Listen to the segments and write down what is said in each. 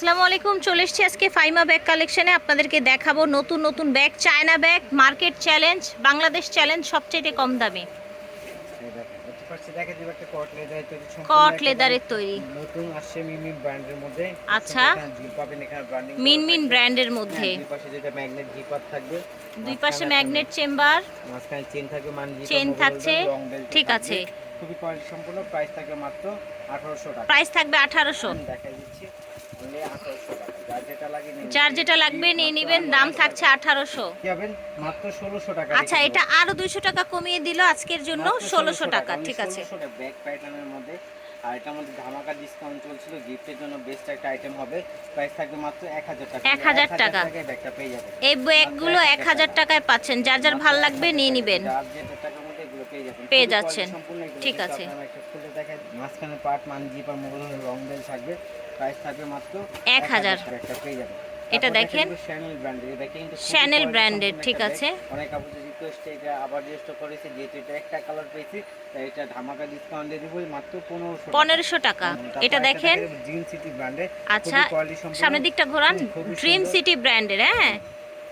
আসসালামু আলাইকুম চলে এসেছি আজকে ফাইমা ব্যাগ কালেকশনে। আপনাদেরকে দেখাবো নতুন নতুন bag China bag market challenge Bangladesh challenge সবচেয়ে কম দামে। কট লেদারের তৈরি নতুন আসছে ব্র্যান্ডের মধ্যে। আচ্ছা। মিনমিন ব্র্যান্ডের মধ্যে। দুই পাশে যেটা ম্যাগনেট জিপার থাকবে। দুই পাশে ম্যাগনেট চেম্বার মাঝখানে চেন থাকবে মান চেন থাকছে, ঠিক আছে। খুবই কোয়ালিটি সম্পূর্ণ প্রাইস থাকবে মাত্র 1800 টাকা। প্রাইস থাকবে আঠারোশো। দেখাই দিচ্ছি। only 1800 টাকা যার যেটা লাগবে নিয়ে নেবেন দাম থাকছে আঠারোশো। কি হবেন মাত্র 1600 টাকা আচ্ছা এটা। আরও দুইশো টাকা কমিয়ে দিল আজকের জন্য ষোলোশো টাকা। ঠিক আছে। 1600 ব্যাক প্যাটার্নের মধ্যে আর এটার মধ্যে ধামাকা ডিসকাউন্ট চলছিল গিফটের জন্য বেস্ট একটা আইটেম হবে। প্রাইস থাকবে মাত্র 1000 টাকা। 1000 টাকা। ব্যাগটা পেয়ে যাবেন। এই ব্যাগগুলো এক হাজার টাকায় পাচ্ছেন। যার যার ভালো লাগবে নিয়ে নেবেন। যার যেটা টাকার মধ্যে এগুলো পেয়ে যাবেন। পেয়ে যাচ্ছেন। ঠিক আছে। আপনারা একটা খুলে দেখায় মাঝখানে part money zipper mobile long belt থাকবে। প্রাইস থাকবে মাত্র 1000 একটা পেয়ে যাবেন। এটা দেখেন। শ্যানেল ব্র্যান্ডের এটা কিন্তু শ্যানেল quality ঠিক আছে। অনেক আপুদের রিকোয়েস্ট এটা আবার রেজিস্টার করেছে যেহেতু এটা একটা কালার পেয়েছি তাই এটা ধামাকা ডিসকাউন্ট দিয়ে দিব মাত্র 1500 পনেরোশো টাকা। এটা দেখেন। ড্রিম সিটি ব্র্যান্ডের আচ্ছা সামনের দিকটা ঘোরান। ড্রিম সিটি ব্র্যান্ডের হ্যাঁ।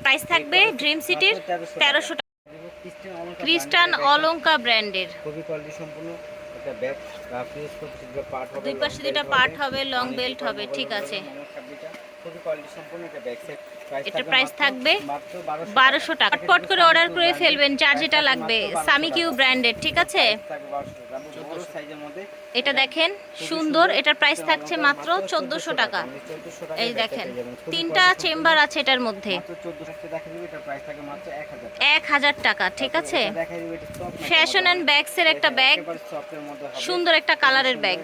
প্রাইস থাকবে ড্রিম সিটির তেরোশো টাকা। খ্রিস্টান অলঙ্কা ব্র্যান্ডের। খুবই কোয়ালিটি সম্পূর্ণ। একটা ব্যাগ রাফ খুব দুটো পার্ট হবে দুই পাশে দুটো পার্ট হবে, লং বেল্ট হবে, ঠিক আছে। খুবই কোয়ালিটি সম্পূর্ণ একটা ব্যাগ সেট এটা প্রাইস থাকবে মাত্র 1200 বারোশো টাকা। পট করে অর্ডার করে ফেলবেন যার যেটা লাগবে সামি কিউ ব্র্যান্ডের ঠিক আছে? এটা দেখেন সুন্দর। এটার প্রাইস থাকছে মাত্র চোদ্দোশো টাকা। এই দেখেন তিনটা চেম্বার আছে এটার মধ্যে। এক হাজার টাকা। ঠিক আছে? ফ্যাশন অ্যান্ড ব্যাগসের একটা ব্যাগ সুন্দর একটা কালারের ব্যাগ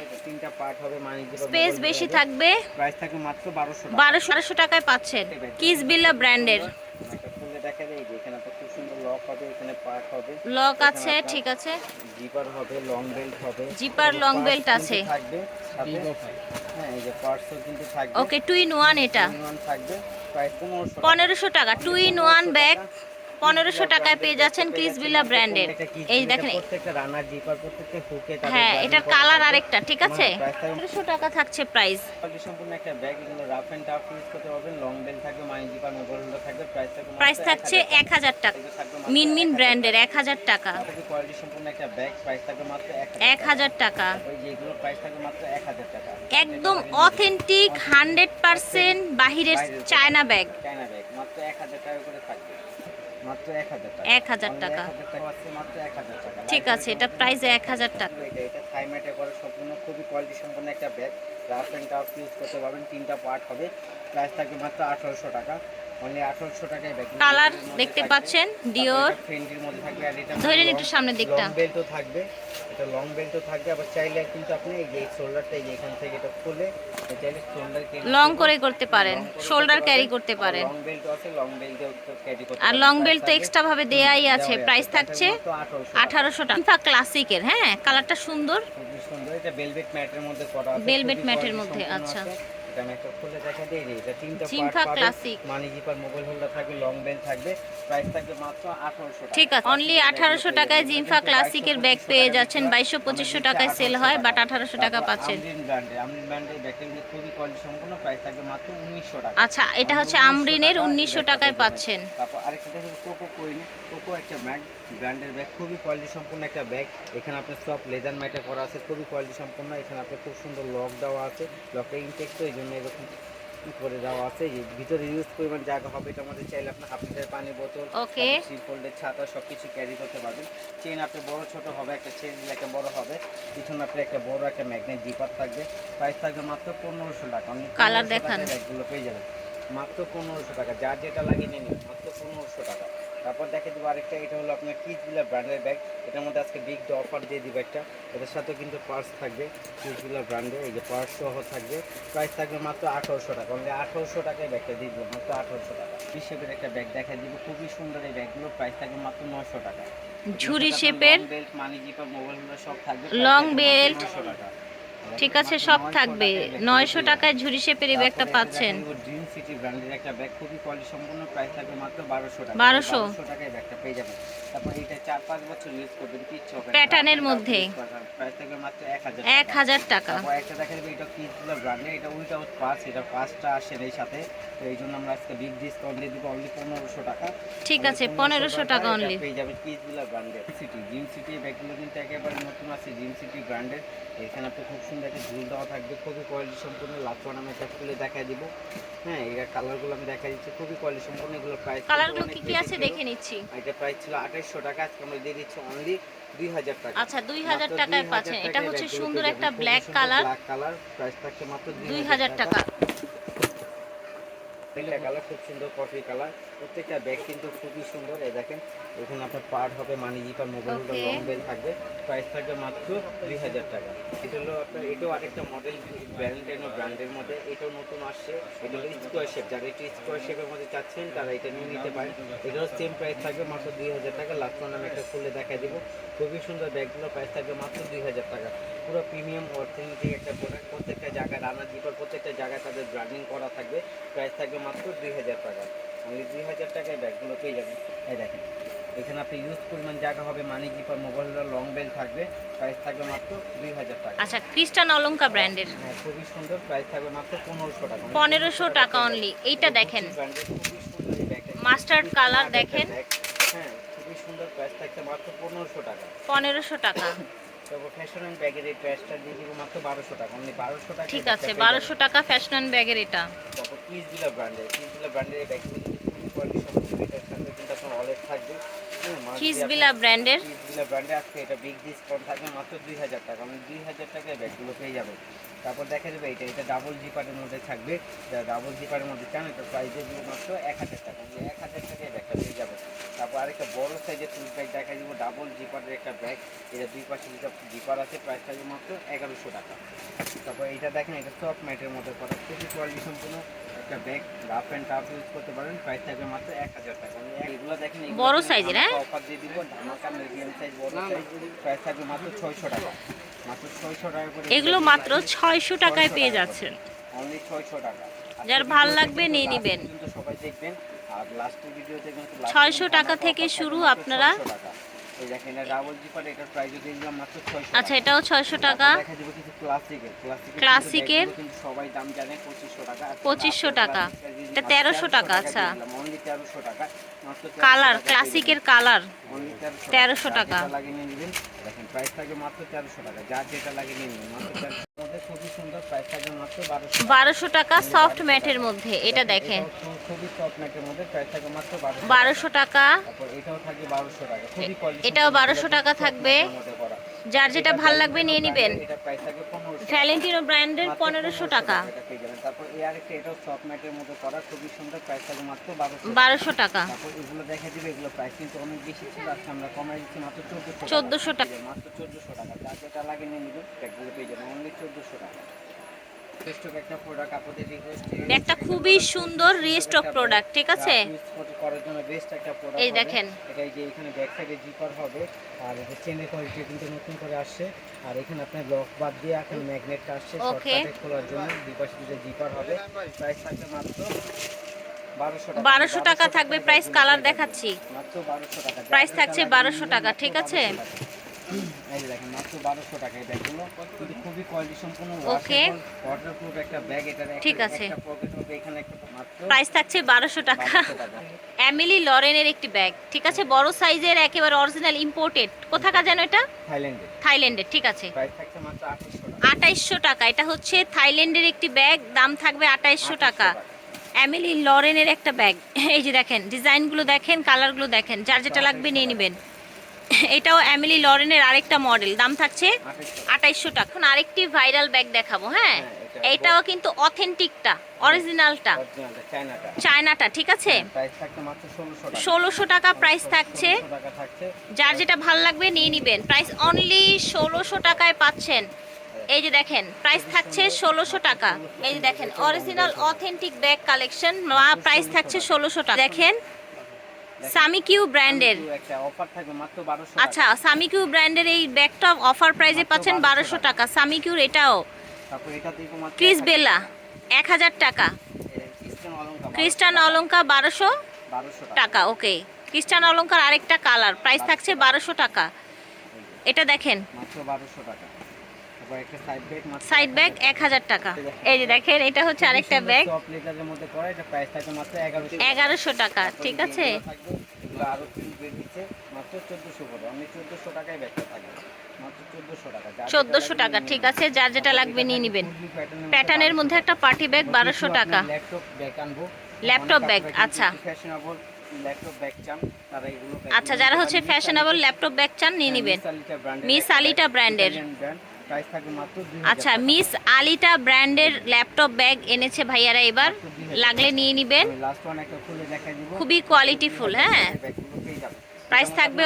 স্পেস বেশি থাকবে। প্রাইস থাকবে মাত্র 1200 টাকা। বারোশো বারোশো টাকায় পাচ্ছেন। কিস বিল্লা ব্র্যান্ডের একটা খুলে দেখা যায় এই যে এখানে তো খুব এখানে পার্ট হবে। লক আছে ঠিক আছে। জিপার হবে লং বেল্ট হবে। জিপার, লং কিন্তু আছে। থাকবে হ্যাঁ এই যে পার্টসও কিন্তু থাকবে। ওকে টু ইন ওয়ান এটা। Two-in-one থাকবে। প্রাইস 1500 টাকা। পনেরোশো টাকা টু ইন ওয়ান ব্যাগ পনেরোশো টাকায় পেয়ে যাচ্ছেন ক্রিস বিল্লা ব্র্যান্ডের এই দেখেন। হ্যাঁ এটার কালার আরেকটা ঠিক আছে? পনেরোশো টাকা থাকছে প্রাইস সম্পূর্ণ একটা ব্যাগ এগুলো রাফ এন্ড টাফ ইউজ করতে পারবেন। লং বেল থাকবে মানি জিপার মোবাইল হোল্ডার থাকবে। প্রাইস থাকছে 1000 এক হাজার টাকা। মিনমিন ব্র্যান্ডের এক হাজার টাকা। টাকা। কোয়ালিটি সম্পূর্ণ একটা ব্যাগ প্রাইস থাকবে মাত্র এক হাজার টাকা। ওই যে প্রাইস থাকবে মাত্র 1000 টাকা। একদম অথেন্টিক হান্ড্রেড পার্সেন্ট বাহিরের চায়না ব্যাগ চায়না ব্যাগ মাত্র 1000 টাকা করে থাকবে। মাত্র 1000 টাকা। 1000 টাকা। 1000 মাত্র 1000 টাকা। ঠিক আছে এটা প্রাইস এক হাজার টাকা। এটা এটা থাইম্যাটে করে সম্পূর্ণ খুবই কোয়ালিটি সম্পন্ন একটা bag rough and tough use করতে পারবেন তিনটা পার্ট হবে। প্রাইস থাকবে মাত্র আঠারোশো টাকা। কালার দেখতে পাচ্ছেন ডিওর ফ্রেন্ডের মধ্যে থাকবে আর এটা ধরে নিন একটু সামনের দিকটা। লং বেল্টও থাকবে এটা লং বেল্টও থাকবে আবার চাইলে কিন্তু আপনি এই যে শোল্ডারটা এখান থেকে এটা খুলে এই চাইলে শোল্ডার লং করে করতে পারেন শোল্ডার ক্যারি করতে পারেন। লং বেল্ট আছে লং বেল্টও ক্যারি করতে আর লং বেল্ট তো এক্সট্রা ভাবে দেয়াই আছে প্রাইস থাকছে মাত্র 1800 আঠারোশো টাকা। ক্লাসিকের হ্যাঁ কালারটা সুন্দর। সুন্দর এটা ভেলভেট ম্যাটের মধ্যে করা আছে খুবই ম্যাটের মধ্যে, আচ্ছা। এটা আমি একটা খুলে দেখা দিই যে এটা তিনটা পার্ট পাবে। মানি জিপার মোবাইল হোল্ডার থাকবে লং বেল থাকবে প্রাইস থাকবে মাত্র 1800 টাকা। ঠিক আছে অনলি আঠারোশো টাকায় জিমফা ক্লাসিকের ব্যাগ পেয়ে যাচ্ছেন টাকায় সেল হয় বাট আঠারোশো টাকা পাচ্ছেন। আমরিন ব্র্যান্ডের আমরিন ব্র্যান্ডের ব্যাগটা খুবই কোয়ালিটি সম্পূর্ণ প্রাইস থাকবে মাত্র 1900 টাকা। আচ্ছা এটা হচ্ছে আমরিনের উনিশশো টাকায় পাচ্ছেন। তারপর আরেকটা দেখুন কোকো কোইন কোকো একটা ব্যাগ ব্র্যান্ডের ব্যাগ খুবই কোয়ালিটি সম্পূর্ণ একটা ব্যাগ এখানে আপনার সব লেদার ম্যাটে করা আছে খুবই কোয়ালিটি সম্পূর্ণ এখানে আপনার খুব সুন্দর লক দেওয়া আছে। লকটা ইনটেক তো জন্য এরকম করে দেওয়া আছে? ভিতরে ইউজ পরিমাণ জায়গা হবে এটা আমাদের চাইলে আপনি হাফ লিটার পানি বোতল Okay. ফোল্ডের ছাতা সব কিছু ক্যারি করতে পারবেন। চেন আপনি বড় ছোট হবে একটা চেন একটা বড় হবে। পিছনে আপনি একটা বড় একটা ম্যাগনেট জিপার থাকবে। প্রাইস থাকবে মাত্র পনেরোশো টাকা। আপনি 1500 দেখান। ব্যাগগুলো পেয়ে যাবেন। মাত্র পনেরোশো টাকা। যার যেটা লাগিয়ে নিন মাত্র পনেরোশো টাকা। তারপর দেখে দেবো আরেকটা এটা হলো আপনার কিস বিলার ব্র্যান্ডের ব্যাগ এটার মধ্যে আজকে বিগ অফার দিয়ে দিবে একটা। এটার সাথেও কিন্তু পার্স থাকবে কিস বিলার ব্র্যান্ডে এই যে পার্স সহ থাকবে। প্রাইস থাকবে মাত্র আঠারোশো টাকা। অনলি আঠারোশো টাকায় ব্যাগটা দিয়ে দিবো মাত্র আঠারোশো টাকা। হিসেবের একটা ব্যাগ দেখা দিব খুবই সুন্দর এই ব্যাগগুলো প্রাইস থাকবে মাত্র নশো টাকা। ঝুরি শেপের বেল্ট মানি জিপার মোবাইল সব থাকবে। Long belt। নশো টাকা। ঠিক আছে সব থাকবে। নয়শো টাকায় ঝুরি শেপের এই ব্যাগটা পাচ্ছেন। ড্রিম সিটি ব্র্যান্ডের একটা ব্যাগ খুবই কোয়ালিটি সম্পূর্ণ প্রাইস থাকবে মাত্র বারোশো টাকা। 1200 বারোশো টাকায় ব্যাগটা পেয়ে যাবেন। তারপর এটা চার পাঁচ বছর ইউজ করবেন কিচ্ছু তারপর মধ্যে। প্রাইস থাকবে মাত্র এক হাজার এক হাজার টাকা। তারপর একটা দেখা যাবে এটা ব্র্যান্ডের এটা উইদাউট পাস এটা পাসটা আসে না এই সাথে। তো এই জন্য আমরা আজকে বিগ ডিসকাউন্ট দিয়ে দিব অনলি পনেরোশো টাকা। ঠিক আছে পনেরোশো টাকা অনলি পেয়ে যাবে কিসগুলো ব্র্যান্ডের সিটি জিম সিটি ব্যাগগুলো কিন্তু একেবারে নতুন আছে জিম সিটি ব্র্যান্ডের এখানে আপনি খুব সুন্দর একটা ঝুল দেওয়া থাকবে? খুবই কোয়ালিটি সম্পূর্ণ লাচুয়ান আমি একটা খুলে দেখাই দিব। হ্যাঁ এই কালারগুলো আমি দেখা দিচ্ছি। খুবই কোয়ালিটি সম্পূর্ণ এগুলো প্রাইস কালারগুলো কি কি আছে দেখে নিচ্ছি। এটা প্রাইস ছিল আঠাইশশো টাকা আজকে আমরা দিয়ে দিচ্ছি অনলি দুই হাজার টাকা। আচ্ছা দুই হাজার মাত্র টাকায় 2000 পাচ্ছেন এটা হচ্ছে সুন্দর একটা black colour black colour price থাকছে মাত্র দুই হাজার টাকা। এটা কালার খুব সুন্দর কফি কালার প্রত্যেকটা ব্যাগ কিন্তু খুবই সুন্দর। এই দেখেন এখানে আপনার পার্ট হবে money zipper mobile. Long belt থাকবে। প্রাইস থাকবে মাত্র দুই হাজার টাকা। এটা হলো আপনার এটাও আরেকটা মডেল ভ্যালেন্টাইনো ব্র্যান্ডের মধ্যে। এটাও নতুন আসছে। এটা হলো স্কোয়ার শেপ যারা এটা স্কোয়ার শেপের মধ্যে চাচ্ছেন তারা এটা নিয়ে নিতে পারেন। এটাও সেম প্রাইস থাকবে মাত্র দুই হাজার টাকা। লাস্ট আমি একটা খুলে দেখাই দিব। খুবই সুন্দর ব্যাগগুলো প্রাইস থাকবে মাত্র দুই হাজার টাকা। পুরো প্রিমিয়াম অর্থনৈতিক একটা প্রোডাক্ট প্রত্যেকটা জায়গায় রান্না জিপার প্রত্যেকটা জায়গায় তাদের ব্র্যান্ডিং করা থাকবে। প্রাইস থাকবে মাত্র দুই হাজার টাকা। আপনি দুই হাজার টাকায় ব্যাগগুলো পেয়ে যাবেন। এই দেখেন এখানে আপনি ইউজ পরিমাণ জায়গা হবে money zipper mobile long belt থাকবে। প্রাইস থাকবে মাত্র দুই হাজার টাকা। আচ্ছা খ্রিস্টান অলঙ্কা ব্র্যান্ডের হ্যাঁ খুবই সুন্দর। প্রাইস থাকবে মাত্র পনেরোশো টাকা। পনেরোশো টাকা অনলি এইটা দেখেন। মাস্টার্ড কালার দেখেন। হ্যাঁ খুবই সুন্দর। প্রাইস থাকছে মাত্র পনেরোশো টাকা। পনেরোশো টাকা। ফ্যাশন ব্যাগের এই প্রাইসটা দিয়ে দিব মাত্র বারোশো টাকা। অনলি বারোশো টাকা ঠিক আছে বারোশো টাকা ফ্যাশন ব্যাগের এটা তারপর কিসবিলা ব্র্যান্ডের ব্র্যান্ডের এই খুবই কোয়ালিটি কিন্তু আপনার ওয়ালেট থাকবে। খিসবিলা আপনার- ব্র্যান্ডের ব্র্যান্ডে আজকে এটা বিগ ডিসকাউন্ট থাকবে মাত্র দুই হাজার টাকা। মানে দুই হাজার টাকায় ব্যাগগুলো পেয়ে যাবে তারপর দেখা যাবে এটা এটা ডাবল জিপারের মধ্যে থাকবে। ডাবল জিপারের মধ্যে চান এটা প্রাইস দিয়ে মাত্র এক হাজার টাকা। মানে এক হাজার টাকায় ব্যাগটা পেয়ে যাবে তারপর আরেকটা বড় সাইজের টুল ব্যাগ দেখা দিব ডাবল জিপারের একটা ব্যাগ এটা দুই পাশে যেটা জিপার আছে প্রাইস থাকবে মাত্র এগারোশো টাকা। তারপর এটা দেখেন এটা সফট ম্যাটের মধ্যে করা। খুবই কোয়ালিটি সম্পূর্ণ একটা bag rough and tough use করতে পারেন প্রাইস থাকবে মাত্র এক হাজার টাকা। এগুলো দেখেন বড় কিন্তু size হ্যাঁ? অফার দিয়ে দিব ধামাকা মিডিয়াম সাইজ বড় সাইজ প্রাইস থাকবে মাত্র ছয়শো টাকা। মাত্র ছয়শো টাকা করে এগুলো মাত্র ছয়শো টাকায় পেয়ে যাচ্ছেন। অনলি ছয়শো টাকা। যার ভালো লাগবে নিয়ে নিবেন। কিন্তু সবাই দেখবেন আর লাস্টের ভিডিওতে কিন্তু 600 টাকা থেকে শুরু আপনারা। 600 টাকা। এই দেখেন এটা জিপার এটার প্রাইস দিলাম মাত্র 600 আচ্ছা এটাও ছয়শো টাকা। ক্লাসিকের ক্লাসিকের ক্লাসিকের কিন্তু কিন্তু সবাই দাম জানে 2500 টাকা। আর 2500 টাকা। এটা 1300 টাকা, আচ্ছা। দিলাম, 1300 টাকা। কালার ক্লাসিকের কালার Only 1300 1300 টাকা। লাগিয়ে নেবেন। প্রাইস থাকবে মাত্র 1300 টাকা। যার যেটা লাগিয়ে নেবেন মাত্র 1300 এর মধ্যে খুবই সুন্দর প্রাইস থাকবে মাত্র 1200 বারোশো টাকা সফট ম্যাটের মধ্যে এটা দেখেন। খুবই সফট ম্যাটের মধ্যে প্রাইস থাকবে মাত্র 1200 বারোশো টাকা। তারপর এটাও থাকবে 1200 টাকা। খুবই কোয়ালিটি এটাও 1200 টাকা থাকবে। যার যেটা ভালো লাগবে নিয়ে নিবেন। এটা প্রাইস থাকবে 1500 ভ্যালেন্টিনো ব্র্যান্ডের মাত্র পনেরোশো টাকা। তারপর এই আরেকটা এটাও সফট ম্যাটের মধ্যে করা খুবই সুন্দর প্রাইস থাকবে মাত্র 1200 বারোশো টাকা। তারপর এগুলো দেখা দিবে এগুলো প্রাইস কিন্তু অনেক বেশি ছিল আজকে আমরা কমাই দিচ্ছি মাত্র 1400 চোদ্দোশো টাকা। মাত্র 1400 টাকা। যা যেটা লাগে নিয়ে নিবেন প্যাকগুলো পেয়ে যাবেন। অনলি 1400 টাকা। ব্যাগটা খুবই সুন্দর রিস্টক প্রোডাক্ট ঠিক আছে করার জন্য বেস্ট একটা প্রোডাক্ট এই দেখেন। এটা এই যে এখানে ব্যাক সাইডে জিপার হবে আর এটা চেনের কোয়ালিটি কিন্তু নতুন করে আসছে আর এখানে আপনার লক বাদ দিয়ে এখন ম্যাগনেটটা আসছে. শর্টকাটে খোলার জন্য দুই পাশে দুটো জিপার হবে প্রাইস থাকবে মাত্র 1200 টাকা 1200 টাকা থাকবে, প্রাইস কালার দেখাচ্ছি। মাত্র 1200 টাকা Price থাকছে 1200 টাকা, ঠিক আছে? এই দেখেন মাত্র 1200 টাকা এই ব্যাগগুলো। কিন্তু খুবই কোয়ালিটি সম্পূর্ণ Okay. ওয়াটারপ্রুফ একটা ব্যাগ এটা ঠিক আছে। একটা পকেট হবে এখানে একটা মাত্র প্রাইস থাকছে বারোশো টাকা। 1200 টাকা। অ্যামিলি লরেনের একটি ব্যাগ ঠিক আছে? বড় সাইজের একেবারে অরিজিনাল ইম্পোর্টেড কোথাকার যেন এটা? থাইল্যান্ডে থাইল্যান্ডের ঠিক আছে। প্রাইস থাকছে মাত্র 2800 টাকা। এটা হচ্ছে থাইল্যান্ডের একটি ব্যাগ দাম থাকবে আঠাইশশো টাকা। অ্যামিলি লরেনের একটা ব্যাগ এই যে দেখেন ডিজাইনগুলো দেখেন কালারগুলো দেখেন যার যেটা লাগবে নিয়ে নেবেন। এটাও অ্যামিলি লরেনের আরেকটা মডেল দাম থাকছে 2800 আঠাইশশো টাকা। এখন আরেকটি ভাইরাল ব্যাগ দেখাবো হ্যাঁ? হ্যাঁ, এটাও কিন্তু অথেন্টিকটা অরিজিনালটা চায়নাটা ঠিক আছে? প্রাইস থাকছে মাত্র 1600 টাকা। ষোলোশো টাকা প্রাইস থাকছে 1600 টাকা থাকছে। যার যেটা ভালো লাগবে নিয়ে নিবেন। প্রাইস অনলি ষোলোশো টাকায় পাচ্ছেন। এই যে দেখেন প্রাইস থাকছে ষোলোশো টাকা। এই যে দেখেন original authentic bag collection price থাকছে ষোলোশো টাকা। দেখেন সামিকিউ ব্র্যান্ডের একটা অফার থাকবে মাত্র আচ্ছা সামিকিউ ব্র্যান্ডের এই ব্যাগটা অফার প্রাইসে পাচ্ছেন 1200 বারোশো টাকা। সামিকিউর এটাও। তারপর এটা মাত্র ক্রিস বেলা এক হাজার টাকা। খ্রিস্টান অলঙ্কা বারোশো টাকা। ওকে খ্রিস্টান অলঙ্কার আরেকটা কালার প্রাইস থাকছে বারোশো টাকা। এটা দেখেন। মাত্র টাকা। সাইড ব্যাগ এক হাজার টাকা। এই যে দেখেন এটা হচ্ছে আরেকটা ব্যাগ এগারোশো টাকা। ঠিক আছে? চোদ্দোশো টাকা। ঠিক। আছে? যার যেটা লাগবে নিয়ে নেবেন। প্যাটার্নের মধ্যে একটা পার্টি ব্যাগ বারোশো টাকা। ল্যাপটপ ব্যাগ আচ্ছা। আচ্ছা যারা হচ্ছে ফ্যাশনেবল ল্যাপটপ ব্যাগ চান নিয়ে নেবেন। মিস আলিটা ব্র্যান্ডের প্রাইস থাকবে মাত্র 2000 আচ্ছা মিস আলিটা ব্র্যান্ডের ল্যাপটপ ব্যাগ এনেছে ভাইয়ারা এবার। লাগলে নিয়ে নেবেন। লাস্ট ওয়ান একটা খুলে দেখাই দিব। খুবই কোয়ালিটিফুল হ্যাঁ? ব্যাগগুলো প্রাইস থাকবে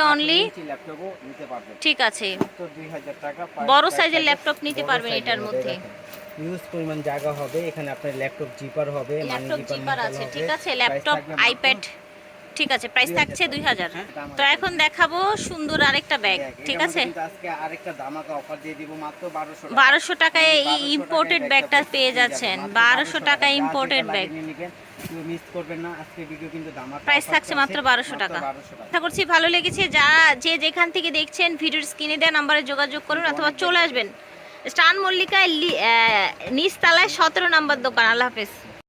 পারবেন। ঠিক আছে। মাত্র 2000 টাকা। বড় সাইজের ল্যাপটপ নিতে পারবেন এটার মধ্যে। ইউজ পরিমাণ জায়গা হবে। এখানে আপনার ল্যাপটপ জিপার হবে মানি ল্যাপটপ জিপার আছে ঠিক আছে? ল্যাপটপ আইপ্যাড ঠিক আছে প্রাইস থাকছে দুই হাজার। হ্যাঁ, তো এখন দেখাবো সুন্দর আরেকটা ব্যাগ ঠিক আছে? মধ্যে কিন্তু আজকে আরেকটা ধামাকা অফার দিয়ে দিব মাত্র 1200 টাকা। বারোশো টাকায় এই ইম্পোর্টেড ব্যাগটা পেয়ে যাচ্ছেন। বারোশো টাকায় ইম্পোর্টেড ব্যাগ মিস করবেন না। আজকে ভিডিও কিন্তু প্রাইস থাকছে মাত্র বারোশো টাকা। 1200 টাকা। আশা করছি ভালো লেগেছে। যারা যে যেখান থেকে দেখছেন ভিডিওর স্ক্রিনে দেওয়া নাম্বারে যোগাযোগ করুন অথবা চলে আসবেন। স্টান মল্লিকায় নিচতলায় সতেরো নাম্বার দোকান। আল্লাহ হাফেজ।